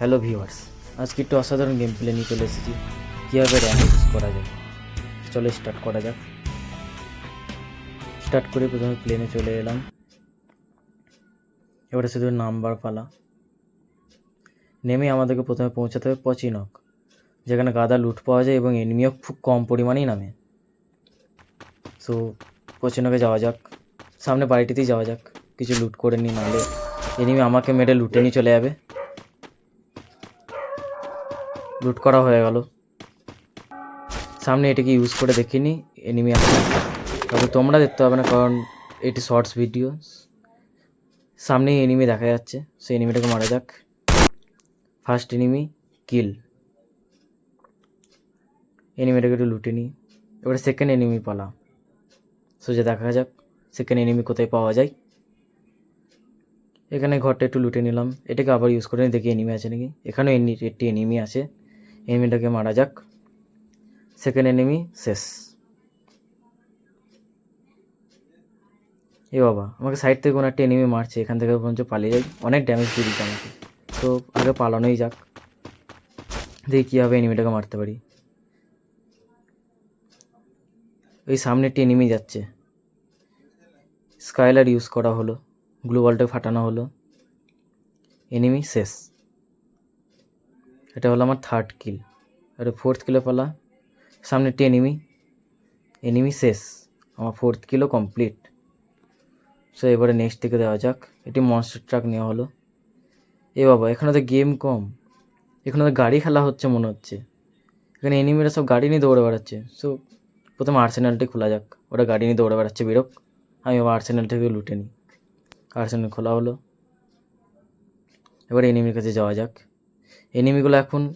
Hello viewers আজকে একটু অসাধারণ গেম প্লে নিয়ে চলে এসেছি। কীভাবে র্যাঙ্ক করা যায়? চলো স্টার্ট করা যাক। স্টার্ট করে প্রথমে প্লেনে চলে এলাম। এবারে শুধু নাম্বার পালা। নেমে আমাদেরকে প্রথমে পৌঁছাতে হবে পচিনক, যেখানে গাদা লুট পাওয়া যায় এবং এনিমিও খুব কম পরিমাণেই নামে। সো পচিনকে যাওয়া যাক। সামনে বাড়িটিতেই যাওয়া যাক। কিছু লুট করে নিই, নাহলে এনিমি আমাকে মেরে লুটে নিয়ে চলে যাবে। লুট করা হয়ে গেল। সামনে এটাকে ইউজ করে দেখিনি এনিমি আছে। তবে তোমরা দেখতে হবে না, কারণ এটি শর্টস ভিডিও সামনেই এনিমি দেখা যাচ্ছে, সেই এনিমিটাকে মারা যাক। ফার্স্ট এনিমি কিল এনিমিটাকে একটু লুটে নিই। এবারে সেকেন্ড এনিমি পালা সোজা দেখা যাক সেকেন্ড এনিমি কোথায় পাওয়া যায়। এখানে ঘরটা একটু লুটে নিলাম। এটাকে আবার ইউজ করে দেখি এনিমি আছে নাকি। এখানেও একটি এনিমি আছে। এনিমিটাকে মারা যাক। সেকেন্ড এনিমি শেষ। এ বাবা, আমাকে সাইড থেকে কোনো একটা এনিমি মারছে, এখান থেকে পর্যন্ত পালিয়ে যাই। অনেক ড্যামেজ দিয়ে দিচ্ছে আমাকে। তো আগে পালানোই যাক। দেখি কীভাবে এনিমিটাকে মারতে পারি। ওই সামনে একটি এনিমি যাচ্ছে। স্কাইলার ইউজ করা হলো। গ্লোবালটা ফাটানো হলো। এনিমি শেষ। এটা হলো আমার থার্ড কিল আর ফোর্থ কিলো পালা। সামনে একটি এনিমি এনিমি শেষ। আমার ফোর্থ কিলো কমপ্লিট সো এবারে নেক্সট থেকে দেওয়া যাক। এটি মনস্টার ট্রাক নেওয়া হলো। এ বাবা, এখানে তো গেম কম। এখানে তো গাড়ি খেলা হচ্ছে মনে হচ্ছে। এখানে এনিমিরা সব গাড়ি নিয়ে দৌড়ে বেড়াচ্ছে। সো প্রথমে আর্সেনালটি খোলা যাক। ওরা গাড়ি নিয়ে দৌড়ে বেড়াচ্ছে, বেরোক। আমি আবার আর্সেনাল থেকে লুটে নিই। আর্সেনাল খোলা হলো। এবার এনিমির কাছে যাওয়া যাক। এনিমিগুলো এখন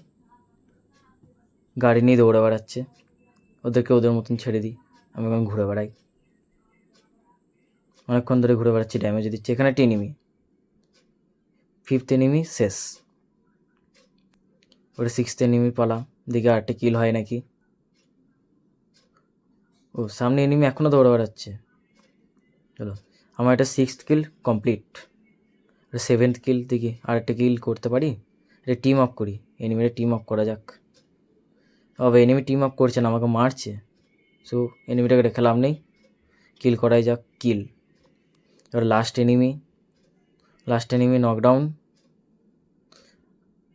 গাড়ি নিয়ে দৌড়ে বেড়াচ্ছে। ওদেরকে ওদের মতন ছেড়ে দিই। আমি এখন ঘুরে বেড়াই। অনেকক্ষণ ধরে ঘুরে বেড়াচ্ছি ড্যামেজ দিচ্ছে। এখানে একটা এনিমি ফিফথ এনিমি শেষ। ওটা সিক্সথ এনিমি পালা দেখি আরেকটা কিল হয় নাকি। ও, সামনে এনিমি এখনও দৌড়ে বেড়াচ্ছে। চলো। আমার এটা sixth kill complete seventh kill দেখি আরেকটা কিল করতে পারি? এটা টিম আপ করি। এনিমিটা টিম আপ করা যাক। তবে এনিমি টিম আপ করছে না, আমাকে মারছে। সো এনিমিটাকে রেখে লাভ নেই। কিল করাই যাক কিল এবার last enemy last enemy knockdown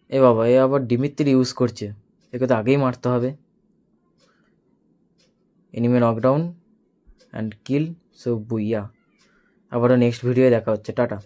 এ বাবা, এ আবার ডিমিত্রি ইউজ করছে। একে তো আগেই মারতে হবে। Enemy knockdown and kill so booyah. আবারও নেক্সট ভিডিও দেখা হচ্ছে। টাটা।